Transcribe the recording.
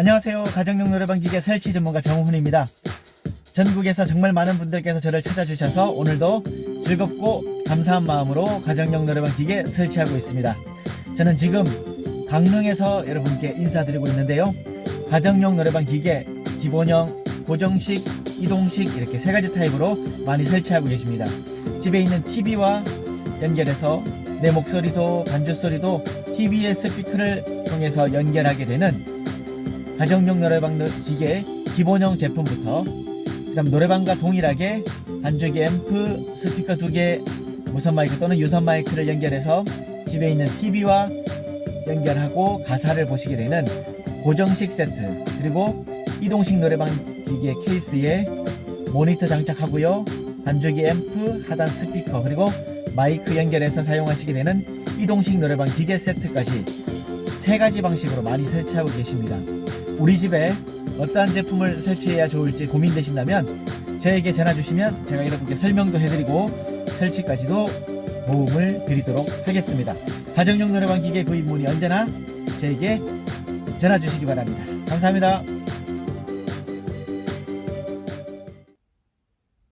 안녕하세요. 가정용 노래방 기계 설치 전문가 정훈입니다. 전국에서 정말 많은 분들께서 저를 찾아주셔서 오늘도 즐겁고 감사한 마음으로 가정용 노래방 기계 설치하고 있습니다. 저는 지금 강릉에서 여러분께 인사드리고 있는데요. 가정용 노래방 기계 기본형, 고정식, 이동식 이렇게 세 가지 타입으로 많이 설치하고 계십니다. 집에 있는 TV와 연결해서 내 목소리도 반주 소리도 TV의 스피커를 통해서 연결하게 되는 가정용 노래방 노- 기계 기본형 제품부터. 그 다음 노래방과 동일하게 반주기 앰프, 스피커 두 개, 무선 마이크 또는 유선 마이크를 연결해서 집에 있는 TV와 연결하고 가사를 보시게 되는 고정식 세트. 그리고 이동식 노래방 기계 케이스에 모니터 장착하고요. 반주기 앰프, 하단 스피커 그리고 마이크 연결해서 사용하시게 되는 이동식 노래방 기계 세트까지 세 가지 방식으로 많이 설치하고 계십니다. 우리 집에 어떠한 제품을 설치해야 좋을지 고민되신다면 저에게 전화 주시면 제가 여러분께 설명도 해드리고 설치까지도 도움을 드리도록 하겠습니다. 가정용 노래방 기계 구입 문의 언제나 저에게 전화 주시기 바랍니다. 감사합니다.